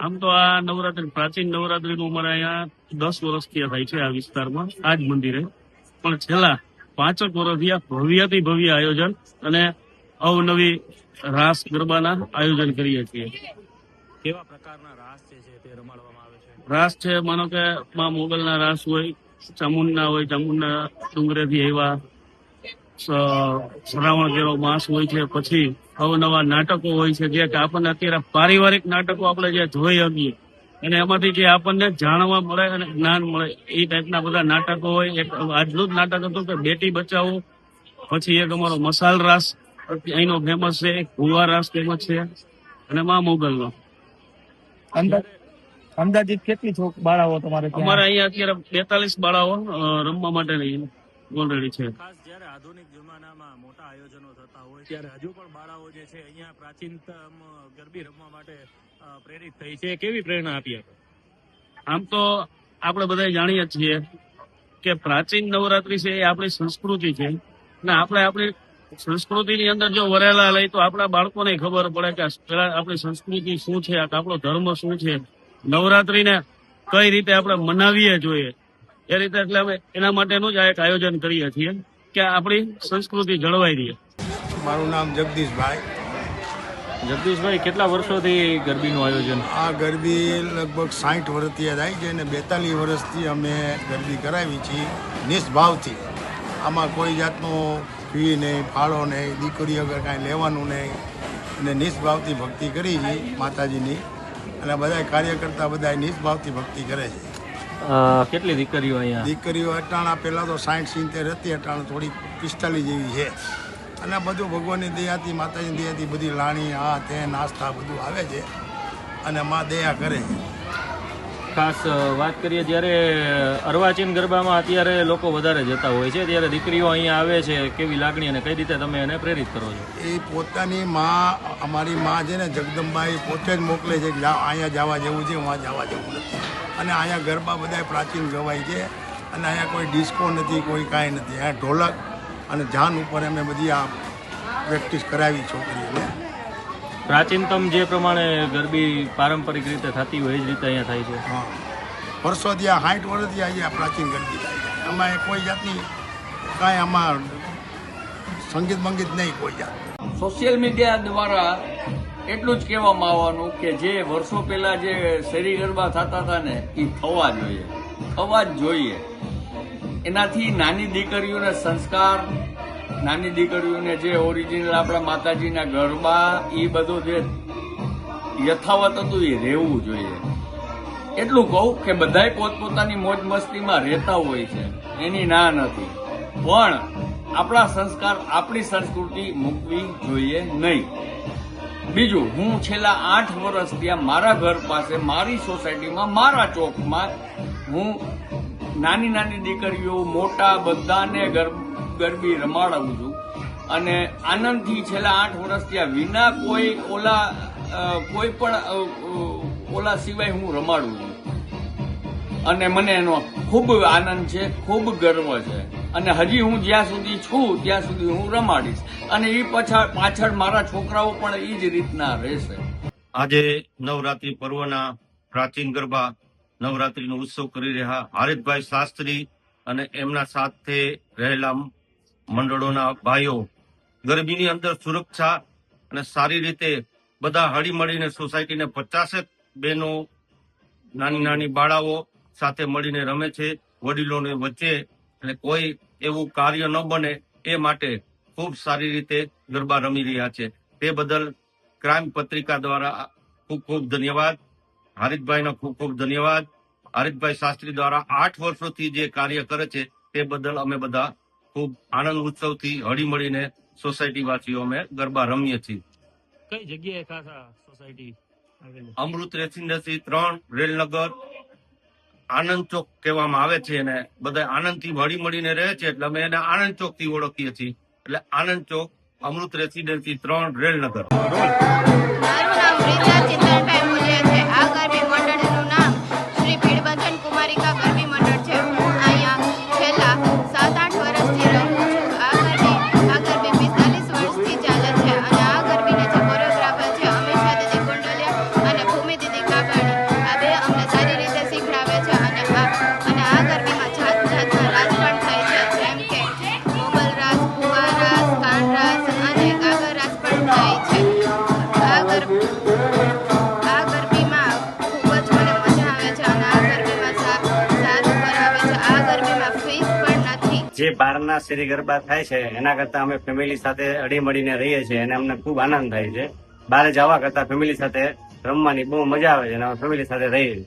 આમ તો આ નવરાત્રી પ્રાચીન નવરાત્રીનું અમારે અહીંયા દસ વર્ષથી થાય છે આ વિસ્તારમાં આ જ મંદિરે. પણ છેલ્લા પાંચક વર્ષથી આ ભવ્યથી ભવ્ય આયોજન અને અવનવી રાસ ગરબાના આયોજન કરીએ છીએ. કેવા પ્રકારના રાસ છે તે રમાડવામાં આવે છે? રાસ છે માનો કે માં મોગલના રાસ હોય ચામુંડના હોય ચામુંડના ડુંગરેથી એવા શ્રાવણ જેવો માસ હોય છે પછી અવનવા નાટકો હોય છે જે કે આપણને અત્યારે પારિવારિક નાટકો આપણે જે જોઈ શકીએ. અને એમાંથી જે આપણને જાણવા મળે અને જ્ઞાન મળે એ ટાઈપના બધા નાટકો હોય. એક આજનું જ નાટક હતું કે બેટી બચાવો પછી એક અમારો મસાલ રાસ અહીંનો ફેમસ છે ભુવા રાસ ફેમસ છે અને મા મોગલનો. અંદાજ અંદાજિત કેટલી છોક બાળાઓ તમારે અમારે અહીંયા અત્યારે બેતાલીસ બાળાઓ રમવા માટે માટેની ઓલરેડી છે. ખાસ જ્યારે આધુનિક જમાનામાં મોટા આયોજનો થતા હોય ત્યારે હજુ પણ બાળાઓ જે છે અહીંયા પ્રાચીનતમ ગરબી રમવા માટે પ્રેરિત થઈ છે. કેવી પ્રેરણા આપી આપે? આમ તો આપણે બધા જાણીએ છીએ કે પ્રાચીન નવરાત્રી છે એ આપણી સંસ્કૃતિ છે. ને આપણે આપણી સંસ્કૃતિની અંદર જો વરેલા લઈ તો આપણા બાળકોને ખબર પડે કે પેલા આપણી સંસ્કૃતિ શું છે આપણો ધર્મ શું છે. નવરાત્રીને કઈ રીતે આપણે મનાવીએ જોઈએ? એ રીતે એટલે અમે એના માટેનું જ આ એક આયોજન કરીએ છીએ કે આપણી સંસ્કૃતિ જળવાઈ રહે. મારું નામ જગદીશભાઈ. જગદીશભાઈ કેટલા વર્ષોથી ગરબીનું આયોજન? આ ગરબી લગભગ સાઠ વર્ષથી થાય છે અને બેતાલીસ વર્ષથી અમે ગરબી કરાવી છીએ નિષ્ભાવથી. આમાં કોઈ જાતનો ફી નહીં ફાળો નહીં દીકરી વગર કાંઈ લેવાનું નહીં. અને નિષ્ભાવથી ભક્તિ કરી છે માતાજીની. અને બધા કાર્યકર્તા બધા નિષ્ભાવથી ભક્તિ કરે છે. કેટલી દીકરીઓ અહીંયા? દીકરીઓ અટાણા, પહેલાં તો સાઠ સિત્તેર હતી, અટાણા થોડી પિસ્તાલીસ જેવી છે. અને બધું ભગવાનની દયાથી, માતાજીની દયાથી બધી લાણી, આ તે, નાસ્તા બધું આવે છે. અને માં દયા કરે છે. ખાસ વાત કરીએ, જ્યારે અર્વાચીન ગરબામાં અત્યારે લોકો વધારે જતા હોય છે, ત્યારે દીકરીઓ અહીંયા આવે છે, કેવી લાગણી અને કઈ રીતે તમે એને પ્રેરિત કરો છો? એ પોતાની માં, અમારી માં છે ને જગદંબાઈ પોતે જ મોકલે છે કે અહીંયા જવા જેવું છે વहाँ જવા જેવું નથી. અને અહીંયા ગરબા બધા પ્રાચીન ગવાય છે. અને અહીંયા કોઈ ડિસ્કો નથી, કોઈ કાંઈ નથી. અહીંયા ઢોલક અને જાન ઉપર અમે બધી આ પ્રેક્ટિસ કરાવી છોકરીઓને. પ્રાચીનતમ જે પ્રમાણે ગરબી પારંપરિક રીતે થતી હોય એ જ રીતે અહીંયા થાય છે. હા. વર્ષોથી આ સાઠ વર્ષથી અહીંયા આ પ્રાચીન ગરબી. થાય છે આમાં કોઈ જાતની કાંઈ આમાં સંગીત મંગીત નહીં કોઈ જાત સોશિયલ મીડિયા દ્વારા એટલું જ કહેવામાં આવવાનું કે જે વર્ષો પહેલા જે શેરી ગરબા થતા હતા ને એ થવા જોઈએ. થવા જ જોઈએ. એનાથી નાની દીકરીઓને સંસ્કાર નાની દીકરીઓને જે ઓરિજિનલ આપણા માતાજીના ગરબા એ બધું જે યથાવત હતું એ રહેવું જોઈએ. એટલું કહું કે બધાય પોતપોતાની મોજ મસ્તીમાં રહેતા હોય છે. એની ના નથી. પણ આપણા સંસ્કાર આપણી સંસ્કૃતિ મૂકવી જોઈએ નહીં. બીજું, હું છેલ્લા આઠ વર્ષ ત્યાં મારા ઘર પાસે, મારી સોસાયટીમાં, મારા ચોકમાં હું નાની નાની દીકરીઓ, મોટા બધાને ગર- ગરબી રમાડાવું છું. અને આનંદથી છેલ્લા આઠ વર્ષ ત્યાં વિના કોઈ ઓલા કોઈ પણ ઓલા સિવાય હું રમાડું છું. અને મને એનો ખૂબ આનંદ છે, ખૂબ ગર્વ છે. અને હજી હું જ્યાં સુધી છું, ત્યાં સુધી હું રમાડીશ. અને એ પાછળ પાછળ મારા છોકરાઓ પણ એ જ રીતના રહેશે. આજે નવરાત્રી પર્વના પ્રાચીન ગરબા નવરાત્રીનો ઉત્સવ કરી રહ્યા હારિતભાઈ શાસ્ત્રી અને એમના સાથે રહેલા મંડળોના ભાઈઓ, ગરબીની અંદર સુરક્ષા અને સારી રીતે બધા હળીમળીને સોસાયટીને પચાસેક બહેનો, નાની નાની બાળાઓ સાથે મળીને રમે છે, વડીલોને વચ્ચે. અને કોઈ એવું કાર્ય ન બને એ માટે ખૂબ સારી રીતે ગરબા રમી રહ્યા છે. તે બદલ ક્રાઇમ પત્રિકા દ્વારા ખૂબ ખૂબ ધન્યવાદ. હરિતભાઈનો ખૂબ ખૂબ ધન્યવાદ. હરિતભાઈ શાસ્ત્રી દ્વારા આઠ વર્ષોથી જે કાર્ય કરે છે, તે બદલ અમે બધા ખૂબ આનંદ ઉત્સવથી હળી મળીને સોસાયટી વાસીઓ અમે ગરબા રમીએ છીએ. કઈ જગ્યાએ ખાસ સોસાયટી અમૃત રેસિડેન્સી ત્રણ રેલનગર આનંદ ચોક કહેવામાં આવે છે અને બધા આનંદથી હળી મળીને રહે છે એટલે અમે એને આનંદ ચોકથી ઓળખીએ છીએ. એટલે આનંદ ચોક અમૃત રેસિડેન્સી ત્રણ રેલનગર. બહારના શ્રી ગરબા થાય છે. એના કરતા અમે ફેમિલી સાથે અડી મળીને રહીએ છીએ અને અમને ખૂબ આનંદ થાય છે. બહાર જવા કરતા ફેમિલી સાથે રમવાની બહુ મજા આવે છે અને અમે ફેમિલી સાથે રહીએ છીએ.